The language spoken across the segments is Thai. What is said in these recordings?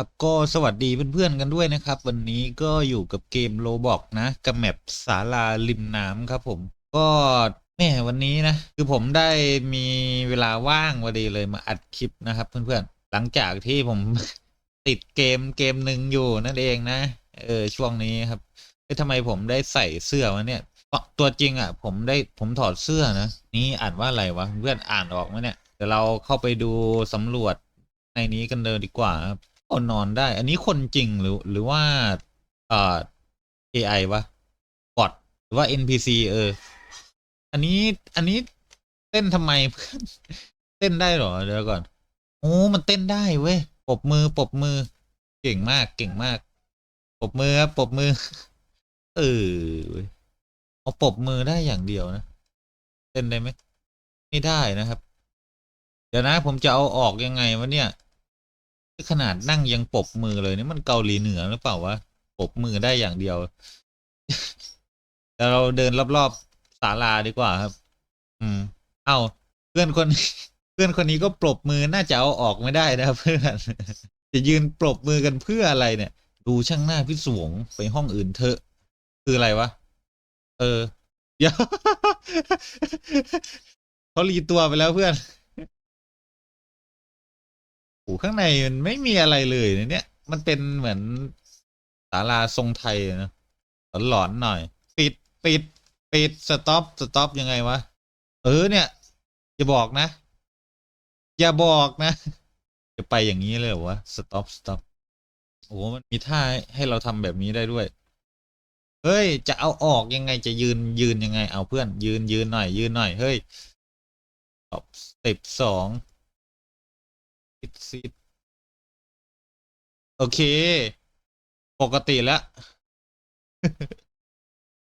ครับก็สวัสดีเพื่อนๆกันด้วยนะครับ วันนี้ก็อยู่กับเกมโลบอกนะ กับแมปศาลาริมน้ำครับผมก็แม่วันนี้นะ คือผมได้มีเวลาว่างพอดีเลยมาอัดคลิปนะครับ เพื่อนๆ หลังจากที่ผมติดเกมเกมหนึ่งอยู่นั่นเองนะเออช่วงนี้ครับเอ้ยทำไมผมได้ใส่เสื้อมาเนี่ยตัวจริงอะ ผมได้ผมถอดเสื้อนะนี่อ่านว่าอะไรวะเพื่อนอ่านออกไหมเนี่ยเดี๋ยวเราเข้าไปดูสำรวจในนี้กันเลยดีกว่าครับ ก็นอนได้ อันนี้คนจริงหรือหรือว่าเอ่อ AI วะบอทหรือว่า NPC เออ อันนี้อันนี้เต้นทำไมเพื่อนเต้นได้เหรอเดี๋ยวก่อนโอ้มันเต้นได้เว้ยปบมือปบมือ เก่งมากเก่งมากปบมือครับปบมือเออเอาปบมือได้อย่างเดียวนะเต้นได้ไหมไม่ได้นะครับ เดี๋ยวนะผมจะเอาออกยังไงวะเนี่ย ขนาดนั่งยังปบมือเลยนี่มันเกาหลีเหนือหรือเปล่าวะปบมือได้อย่างเดียวแต่เราเดินรอบๆศาลาดีกว่าครับ อืม เอ้าเพื่อนคนเพื่อนคนนี้ก็ปรบมือน่าจะเอาออกไม่ได้นะเพื่อนจะยืนปรบมือกันเพื่ออะไรเนี่ย ดูช่างหน้าพิศวงไปห้องอื่นเถอะ คืออะไรวะ เออเดี๋ยวเขารีตัวไปแล้วเพื่อน ข้างในมันไม่มีอะไรเลยนะเนี่ย มันเป็นเหมือนศาลาทรงไทยนะหลอนๆหน่อย ปิดปิดปิดสต็อปสต็อปยังไงวะ เออเนี่ย อย่าบอกนะ อย่าบอกนะ จะไปอย่างนี้เลยเหรอวะสต็อปสต็อปโอ้มันมีท่าให้เราทำแบบนี้ได้ด้วย เฮ้ย จะเอาออกยังไงจะยืนยืนยังไง เอาเพื่อนยืนยืนหน่อยยืนหน่อย เฮ้ยสเต็ปสอง ซิดซิดโอเค ปกติแล้ว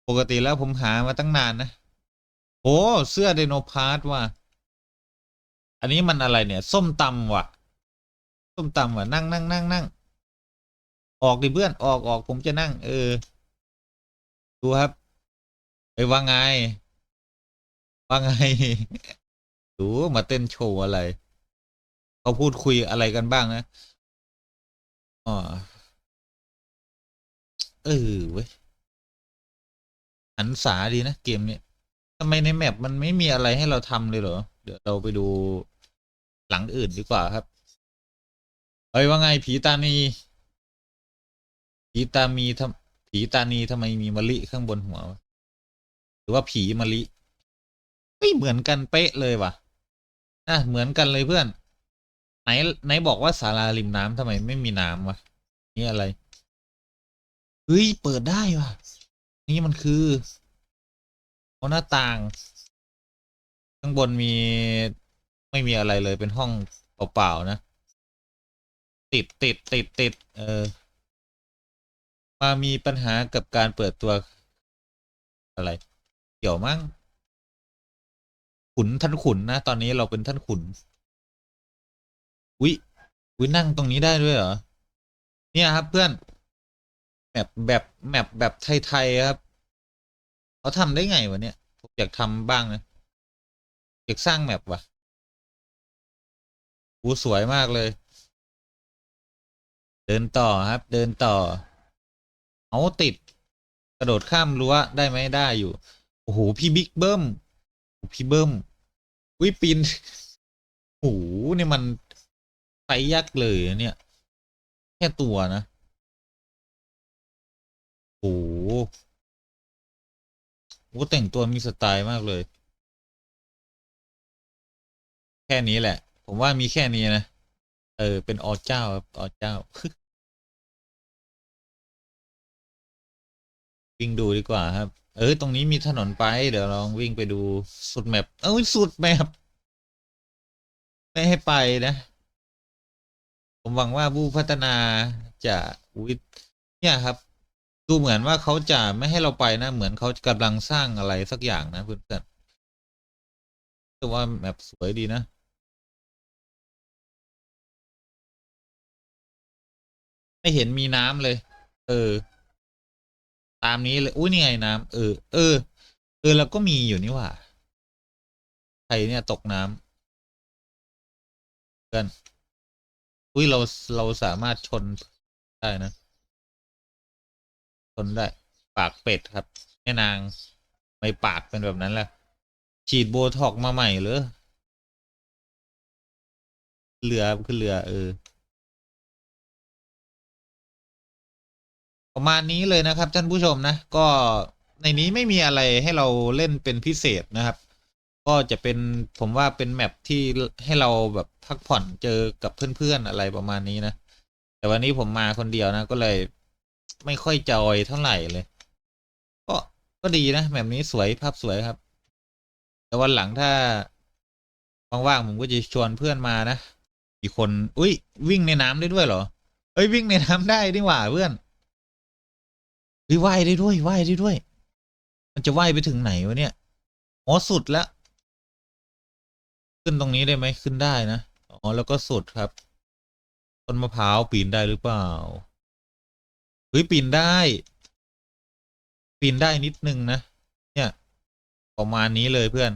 ปกติแล้วผมหามาตั้งนานนะโอ้เสื้อไดโนพาร์ตว่ะ อันนี้มันอะไรเนี่ย ส้มตำว่ะ ส้มตำว่ะ นั่งนั่งนั่งนั่งออกดิเพื่อนออกออกผมจะนั่ง เออ ดูครับไปว่าไง ว่าไง ดูมาเต้นโชว์อะไร เขาพูดคุยอะไรกันบ้างนะอ๋อเออเว้ยหันษาดี นะ เกมเนี้ยทำไมในแมปมันไม่มีอะไรให้เราทำเลยเหรอ เดี๋ยวเราไปดูหลังอื่นดีกว่าครับเฮ้ยว่าไงผีตานีผีตามีทำผีตานีทำไมมีมะลิข้างบนหัวหรือว่าผีมะลิไม่เหมือนกันเป๊ะเลยว่ะอะเหมือนกันเลยเพื่อน ไหนไหนบอกว่าศาลาริมน้ำทำไมไม่มีน้ำวะนี่อะไรเฮ้ยเปิดได้วะนี่มันคือหน้าต่าง ข้างบนมีไม่มีอะไรเลยเป็นห้องเปล่าๆนะ ติดติดติดติดเออมามีปัญหากับการเปิดตัวอะไร เกี่ยวมั้งขุนท่านขุนนะ ตอนนี้เราเป็นท่านขุน วิวินั่งตรงนี้ได้ด้วยเหรอ เนี่ยครับเพื่อนแบบแบบแมปแบบไทยๆครับเขาทำได้ไงวะเนี่ยผมอยากทำบ้างนะอยากสร้างแมปว่ะอูสวยมากเลย เดินต่อครับ เดินต่อ เอาติด กระโดดข้ามรั้วได้ไหมได้อยู่ โอ้โห พี่บิ๊กเบิ้มพี่เบิ้มวิปีนโอ้โหนี่มัน ไซยักษ์เลยอะเนี่ย แค่ตัวนะโอ้โหโอ้แต่งตัวมีสไตล์มากเลย แค่นี้แหละ ผมว่ามีแค่นี้นะ เออ เป็นอเจ้าครับอเจ้าวิ่งดูดีกว่าครับ เออ ตรงนี้มีถนนไป เดี๋ยวลองวิ่งไปดูสุดแมปเอ้ยสุดแมปไม่ให้ไปนะ ผมหวังว่าผู้พัฒนาจะวิเนี่ยครับ ดูเหมือนว่าเขาจะไม่ให้เราไปนะ เหมือนเขากำลังสร้างอะไรสักอย่างนะเพื่อนๆแต่ว่าแมปสวยดีนะไม่เห็นมีน้ำเลย เออ ตามนี้เลย อุ้ยนี่ไงน้ำเออ เออ เออ แล้วก็มีอยู่นี่ว่าใครเนี่ยตกน้ำเพื่อน อุ้ยเราเราสามารถชนได้นะ ชนได้ ปากเป็ดครับแม่นางไม่ปากเป็นแบบนั้นแหละฉีดโบท็อกมาใหม่เหรอเรือขึ้นเรือ เออ ประมาณนี้เลยนะครับท่านผู้ชมนะ ก็ในนี้ไม่มีอะไรให้เราเล่นเป็นพิเศษนะครับ ก็จะเป็นผมว่าเป็นแมปที่ให้เราแบบพักผ่อนเจอกับเพื่อนๆอะไรประมาณนี้นะ แต่วันนี้ผมมาคนเดียวนะ ก็เลยไม่ค่อยจอยเท่าไหร่เลย ก็ก็ดีนะแบบนี้สวยภาพสวยครับ แต่วันหลังถ้าว่างๆผมก็จะชวนเพื่อนมานะอีกคน อุ้ยวิ่งในน้ำได้ด้วยเหรอ เอ้ยวิ่งในน้ำได้นี่หว่าเพื่อนเฮ้ยว่ายได้ด้วยว่ายได้ด้วย มันจะว่ายไปถึงไหนวะเนี่ยอ๋อสุดแล้ว ขึ้นตรงนี้ได้ไหมขึ้นได้นะ อ๋อ แล้วก็สุดครับ ต้นมะพร้าวปีนได้หรือเปล่า เฮ้ย ปีนได้ ปีนได้นิดนึงนะ เนี่ย ประมาณนี้เลยเพื่อน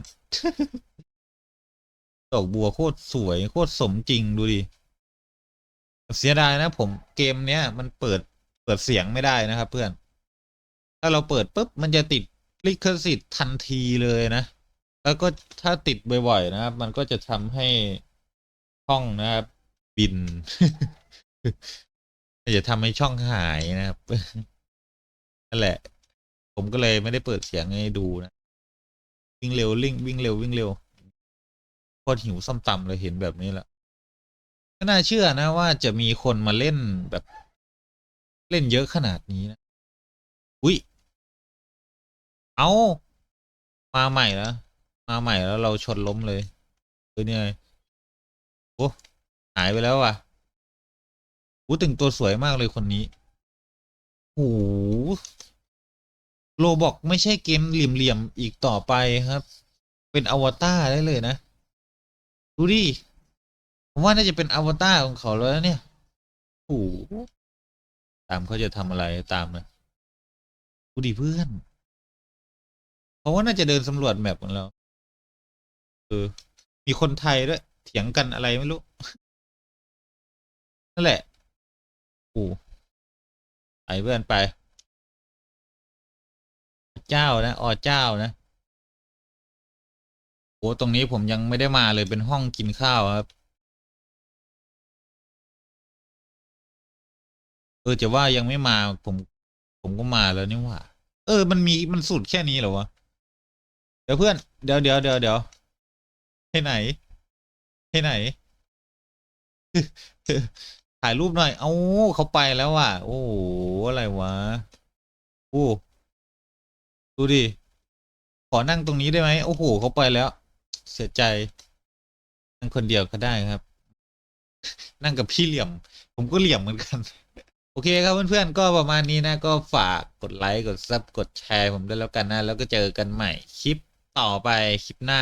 ดอกบัวโคตรสวยโคตรสมจริงดูดิ เสียดายนะผมเกมเนี้ยมันเปิดเปิดเสียงไม่ได้นะครับเพื่อน ถ้าเราเปิดปุ๊บมันจะติดลิขสิทธิ์ทันทีเลยนะ แล้วก็ถ้าติดบ่อยๆนะครับ มันก็จะทำให้ช่องนะครับ บินจะทำให้ช่องหายนะครับนั่นแหละ ผมก็เลยไม่ได้เปิดเสียงให้ดูนะ วิ่งเร็วลิ่งวิ่งเร็ววิ่งเร็วโคตรหิวส้มตำเลยเห็นแบบนี้แหละก็น่าเชื่อนะว่าจะมีคนมาเล่นแบบเล่นเยอะขนาดนี้นะ อุ้ย เอา มาใหม่แล้ว มาใหม่แล้วเราชนล้มเลยเออเนี่ยโอ้หายไปแล้วว่ะอู้ต่งตัวสวยมากเลยคนนี้โอ้โลบอกไม่ใช่เกมเหลี่ยมๆอีกต่อไปครับ เป็นอวตารได้เลยนะ ดูดิผมว่าน่าจะเป็นอวตารของเขาแล้วเนี่ยโอ้ตามเขาจะทำอะไรตามนะดูดิเพื่อน เพราะว่าน่าจะเดินสำรวจแมปของเรา ออ มีคนไทยด้วย เถียงกันอะไรไม่รู้ นั่นแหละโอ้ไปเพื่อนไป เจ้านะอ๋อเจ้านะโอ้ตรงนี้ผมยังไม่ได้มาเลยเป็นห้องกินข้าวครับ เออจะว่ายังไม่มาผม ผมก็มาแล้วนี่หว่า เออ มันมีมันสุดแค่นี้เหรอวะ เดี๋ยวเพื่อน เดี๋ยวเดี๋ยวเดี๋ยวเดี๋ยว ให้ไหนให้ไหน ถ่ายรูปหน่อย เอาเขาไปแล้วว่ะ โอ้โห อะไรวะโอ้ดูดิ ขอนั่งตรงนี้ได้ไหม โอ้โห เขาไปแล้ว เสียใจ นั่งคนเดียวก็ได้ครับ นั่งกับพี่เหลี่ยม ผมก็เหลี่ยมเหมือนกัน โอเคครับเพื่อนๆ ก็ประมาณนี้นะ ก็ฝากกดไลค์ กดซับ กดแชร์ผมด้วยแล้วกันนะ แล้วก็เจอกันใหม่คลิปต่อไปคลิปหน้า